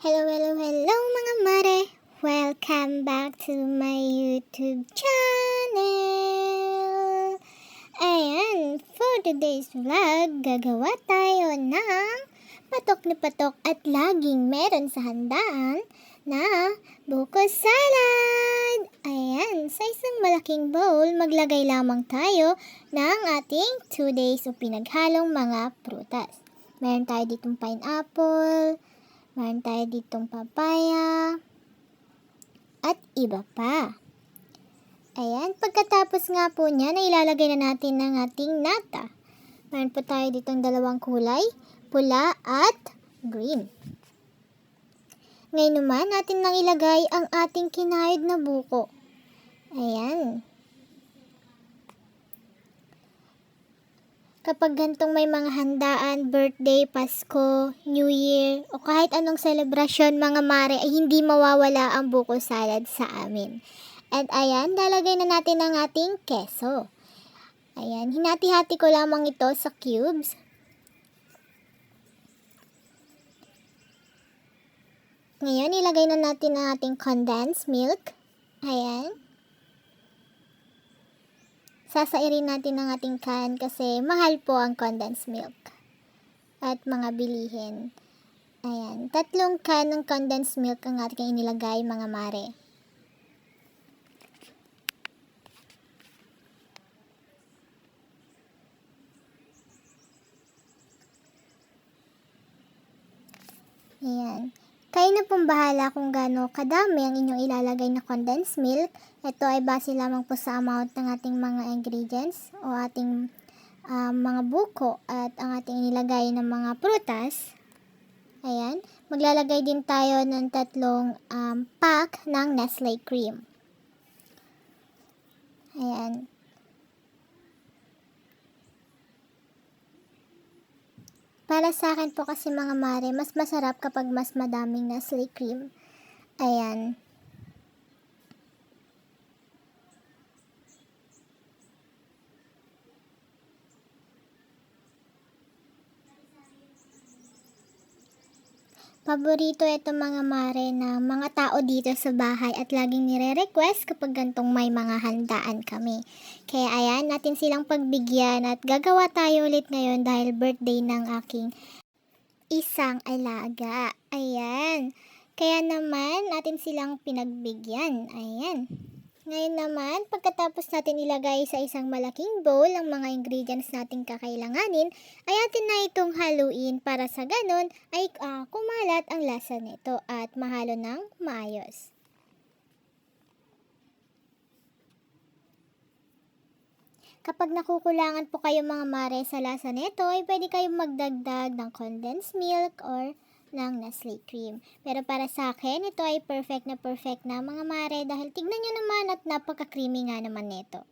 Hello, hello, hello mga mare! Welcome back to my YouTube channel! Ayan, for today's vlog, gagawa tayo ng patok ni patok at laging meron sa handaan na buko salad! Ayan, sa isang malaking bowl, maglagay lamang tayo ng ating 2 days o pinaghalong mga prutas. Meron tayo ditong pineapple, Meron tayo ditong papaya. At iba pa. Ayan, pagkatapos nga po niya, na na natin ng ating nata. Meron po tayo ditong dalawang kulay, pula at green. Ngayon naman, natin nang ilagay ang ating kinayod na buko. Ayan. Kapag gantong may mga handaan, birthday, Pasko, New Year, o kahit anong selebrasyon mga mare, ay hindi mawawala ang buko salad sa amin. At ayan, lalagay na natin ang ating keso. Ayan, hinati-hati ko lamang ito sa cubes. Ngayon, ilagay na natin ang ating condensed milk. Ayan. Sasairin natin ang ating can kasi mahal po ang condensed milk at mga bilihin. Ayan, tatlong can ng condensed milk ang ating inilagay mga mare. Ayan. Kayo na pong bahala kung gaano kadami ang inyong ilalagay na condensed milk. Ito ay base lamang po sa amount ng ating mga ingredients o ating ah, mga buko at ang ating inilagay ng mga prutas. Ayan. Maglalagay din tayo ng tatlong um, pack ng Nestle cream. Ayan. Para sa akin po kasi mga mare, mas masarap kapag mas madaming Nestle cream. Ayan. Paborito ito mga mare na mga tao dito sa bahay at laging nire-request kapag gantong may mga handaan kami. Kaya ayan, natin silang pagbigyan at gagawa tayo ulit ngayon dahil birthday ng aking isang alaga. Ayan. Kaya naman, natin silang pinagbigyan. Ayan. Ngayon naman, pagkatapos natin ilagay sa isang malaking bowl ang mga ingredients nating kakailanganin, ay atin na itong haluin para sa ganon ay ah, kumalat ang lasa nito at mahalo ng maayos. Kapag nakukulangan po kayo mga mare sa lasa nito, ay pwede kayong magdagdag ng condensed milk or ng Nestle cream. Pero para sa akin, ito ay perfect na perfect na mga mare dahil tignan nyo naman at napaka-creamy nga naman nito.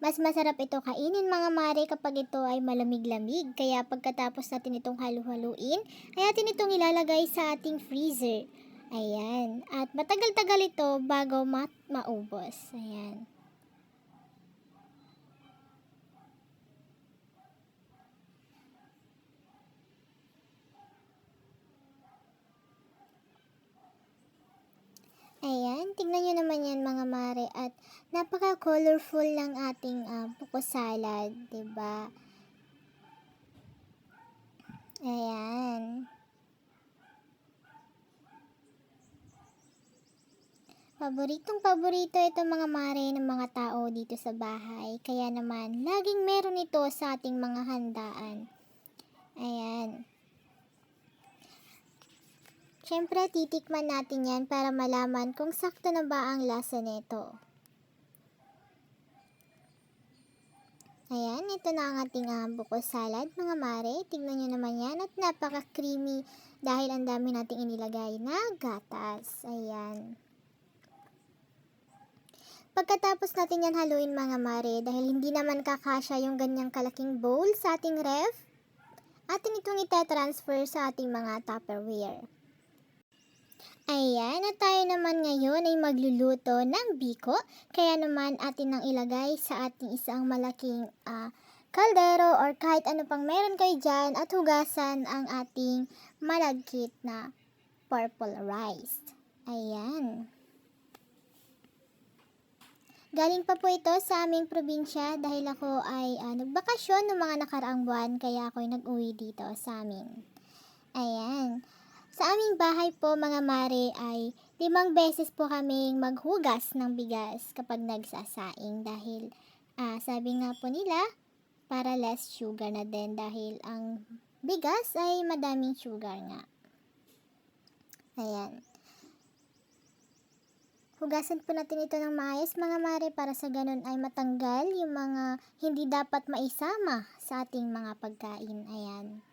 Mas masarap ito kainin mga mare kapag ito ay malamig-lamig. Kaya pagkatapos natin itong halu-haluin, ay atin itong ilalagay sa ating freezer. Ayan. At matagal-tagal ito bago mat maubos. Ayan. Ayan, tingnan nyo naman yan mga mare at napaka-colorful ng ating uh, buko salad, ba? Ayan. Paboritong paborito ito mga mare ng mga tao dito sa bahay. Kaya naman, laging meron ito sa ating mga handaan. Ayan. Siyempre, titikman natin yan para malaman kung sakto na ba ang lasa nito. Ayan, ito na ang ating uh, buko salad, mga mare. Tingnan nyo naman yan at napaka-creamy dahil ang dami nating inilagay na gatas. Ayan. Pagkatapos natin yan haluin mga mare dahil hindi naman kakasya yung ganyang kalaking bowl sa ating ref, atin itong itatransfer sa ating mga tupperware. Ayan, at tayo naman ngayon ay magluluto ng biko. Kaya naman atin nang ilagay sa ating isang malaking ah, kaldero or kahit ano pang meron kayo dyan at hugasan ang ating malagkit na purple rice. Ayan. Galing pa po ito sa aming probinsya dahil ako ay ah, nagbakasyon ng mga nakaraang buwan kaya ako'y nag-uwi dito sa amin. Ayan. Sa aming bahay po mga mare ay limang beses po kaming maghugas ng bigas kapag nagsasaing dahil ah, sabi nga po nila para less sugar na din dahil ang bigas ay madaming sugar nga. Ayan. Hugasan po natin ito ng maayos mga mare para sa ganun ay matanggal yung mga hindi dapat maisama sa ating mga pagkain. Ayan.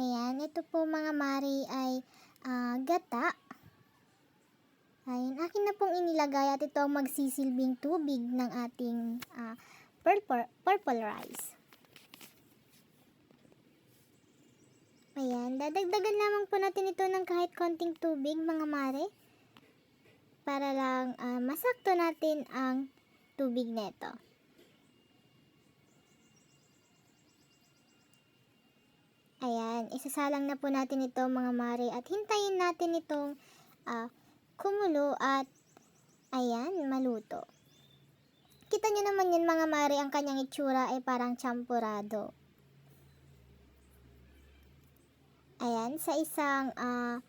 Ayan, ito po mga mari ay ah, gata. Ayan, akin na pong inilagay at ito ang magsisilbing tubig ng ating ah, purple, purple rice. Ayan, dadagdagan lamang po natin ito ng kahit konting tubig mga mare. Para lang ah, masakto natin ang tubig neto. Ayan, isasalang na po natin ito mga mare at hintayin natin itong ah, kumulo at ayan, maluto. Kita nyo naman yan mga mare, ang kanyang itsura ay parang champurado. Ayan, sa isang ah,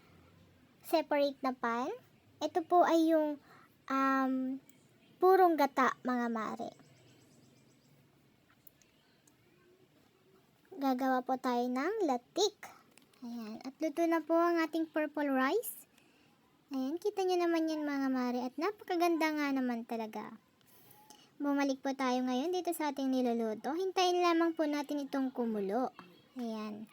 separate na pan, ito po ay yung um, purong gata mga mare. Gagawa po tayo ng latik. Ayan. At luto na po ang ating purple rice. Ayan. Kita nyo naman yan mga mare. At napakaganda nga naman talaga. Bumalik po tayo ngayon dito sa ating niluluto. Hintayin lamang po natin itong kumulo. Ayan.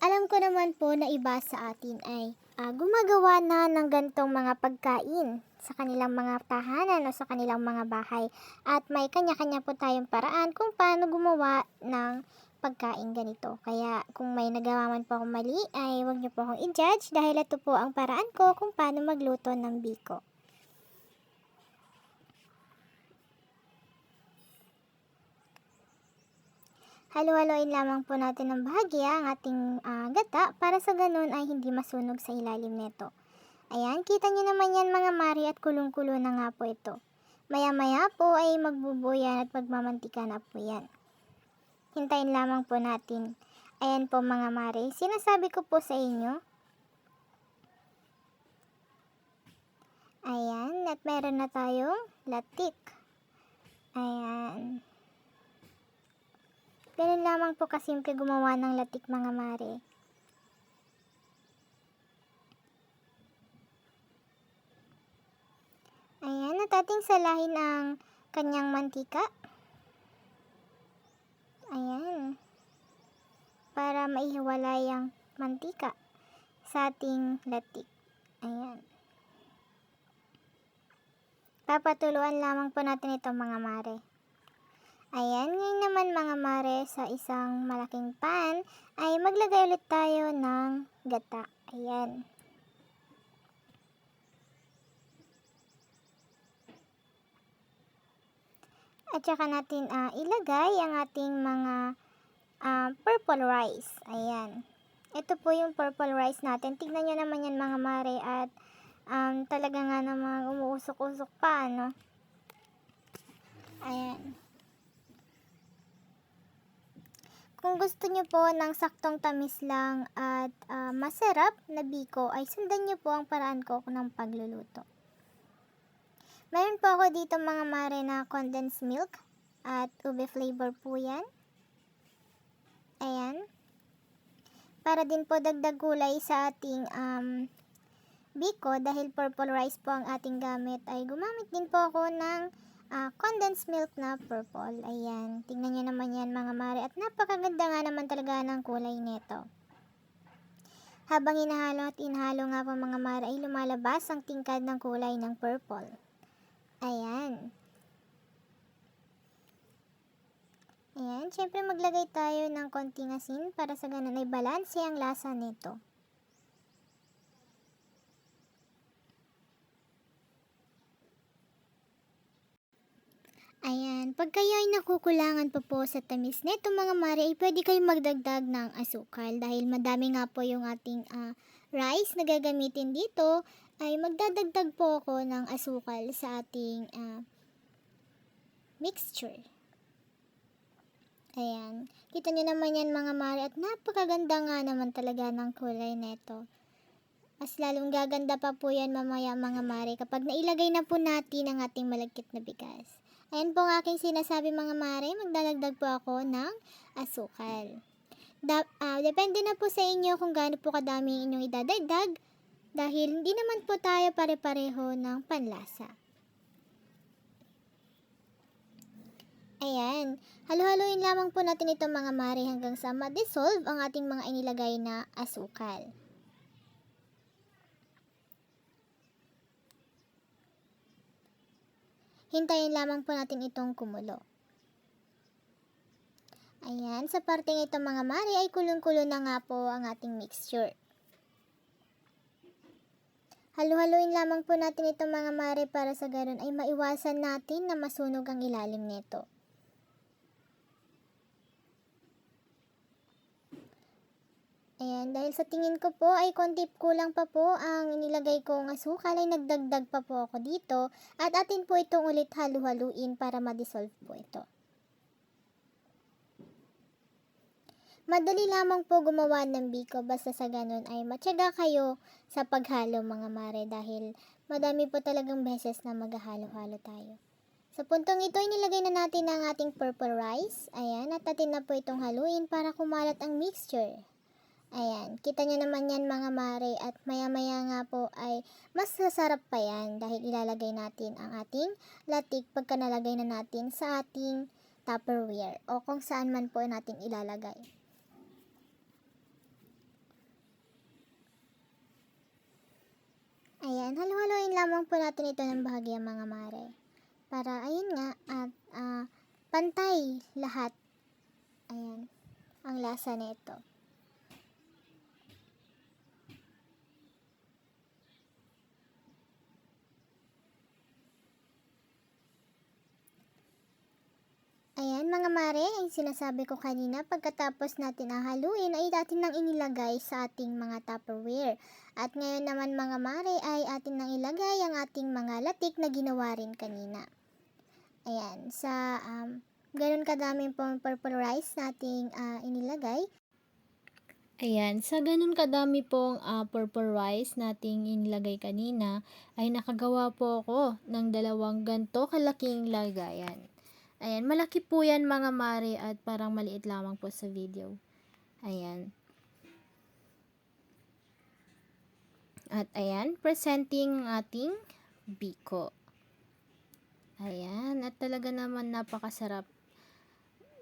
Alam ko naman po na iba sa atin ay ah, gumagawa na ng gantong mga pagkain sa kanilang mga tahanan o sa kanilang mga bahay. At may kanya-kanya po tayong paraan kung paano gumawa ng pagkain ganito. Kaya kung may nagawa man po akong mali, ay huwag niyo po akong i-judge dahil ito po ang paraan ko kung paano magluto ng biko. Halo-haloin lamang po natin ng bahagya ang ating ah, gata para sa ganun ay hindi masunog sa ilalim nito. Ayan, kita nyo naman yan mga mari at kulong-kulo na nga po ito. Maya-maya po ay magbubuyan at magmamantika na po yan. Hintayin lamang po natin. Ayan po mga mari, sinasabi ko po sa inyo. Ayan, at meron na tayong latik. Ayan. Ganun lamang po kasimple gumawa ng latik mga mare. Ating salahin ang kanyang mantika. Ayan. Para maihiwalay ang mantika sa ating latik. Ayan. Papatuluan lamang po natin ito mga mare. Ayan, ngayon naman mga mare, sa isang malaking pan, ay maglagay ulit tayo ng gata. Ayan. At saka natin ah, ilagay ang ating mga ah, purple rice. Ayan. Ito po yung purple rice natin. Tignan nyo naman yan mga mare at um, talaga nga namang umuusok-usok pa, no? Ayan. Kung gusto nyo po ng saktong tamis lang at ah, masarap na biko, ay sundan nyo po ang paraan ko ng pagluluto. Meron po ako dito mga mare na condensed milk at ube flavor po yan. Ayan. Para din po dagdag gulay sa ating um, biko dahil purple rice po ang ating gamit ay gumamit din po ako ng ah, condensed milk na purple. Ayan. Tingnan nyo naman yan mga mare. At napakaganda nga naman talaga ng kulay nito. Habang inahalo at inahalo nga po mga mare ay lumalabas ang tingkad ng kulay ng purple. Ayan. Ayan, syempre maglagay tayo ng konting asin para sa ganun ay balanse ang lasa nito. Ayan, pag kayo ay nakukulangan pa po sa tamis nito mga mare, ay pwede kayong magdagdag ng asukal dahil madami nga po yung ating uh, rice na gagamitin dito ay magdadagdag po ako ng asukal sa ating ah, mixture. Ayan. Kita nyo naman yan mga mare at napakaganda nga naman talaga ng kulay neto. Mas lalong gaganda pa po yan mamaya mga mare kapag nailagay na po natin ang ating malagkit na bigas. Ayan po ang aking sinasabi mga mare, magdadagdag po ako ng asukal. Da- ah, depende na po sa inyo kung gaano po kadami inyong idadagdag dahil hindi naman po tayo pare-pareho ng panlasa. Ayan, halu-haluin lamang po natin ito mga mare hanggang sa ma-dissolve ang ating mga inilagay na asukal. Hintayin lamang po natin itong kumulo. Ayan, sa parteng ito mga mare ay kulong-kulo na nga po ang ating mixture. Halu-haluin lamang po natin ito mga mare para sa ganun ay maiwasan natin na masunog ang ilalim nito. Ayan, dahil sa tingin ko po ay konti kulang pa po ang inilagay kong asukal ay nagdagdag pa po ako dito at atin po itong ulit halu-haluin para ma-dissolve po ito. Madali lamang po gumawa ng biko basta sa ganun ay matyaga kayo sa paghalo mga mare dahil madami po talagang beses na maghahalo-halo tayo. Sa puntong ito, inilagay na natin ang ating purple rice. Ayan, at atin na po itong haluin para kumalat ang mixture. Ayan, kita nyo naman yan mga mare at maya-maya nga po ay mas sasarap pa yan dahil ilalagay natin ang ating latik pagka nalagay na natin sa ating tupperware o kung saan man po natin ilalagay. Ayan, halu-haluin lamang po natin ito ng bahagya mga mare. Para ayun nga at ah, pantay lahat. Ayan, ang lasa nito. Ayan mga mare, ang sinasabi ko kanina, pagkatapos natin ahaluin ay atin nang inilagay sa ating mga tupperware. At ngayon naman mga mare ay atin nang ilagay ang ating mga latik na ginawa rin kanina. Ayan, sa um, ganun kadaming pong purple rice nating ah, inilagay, Ayan, sa ganun kadami pong ah, purple rice nating inilagay kanina, ay nakagawa po ako ng dalawang ganto kalaking lagayan. Ayan, malaki po yan mga mare at parang maliit lamang po sa video. Ayan. At ayan, presenting ating biko. Ayan, at talaga naman napakasarap.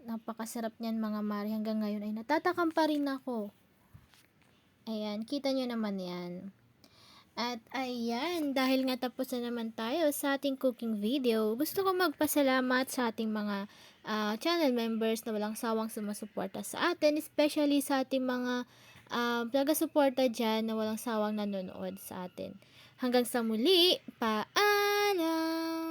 Napakasarap niyan mga mare. Hanggang ngayon ay natatakam pa rin ako. Ayan, kita nyo naman yan. At ayan, dahil nga tapos na naman tayo sa ating cooking video, gusto ko magpasalamat sa ating mga ah, channel members na walang sawang sumusuporta sa atin, especially sa ating mga uh, taga-suporta dyan na walang sawang nanonood sa atin. Hanggang sa muli, paalam!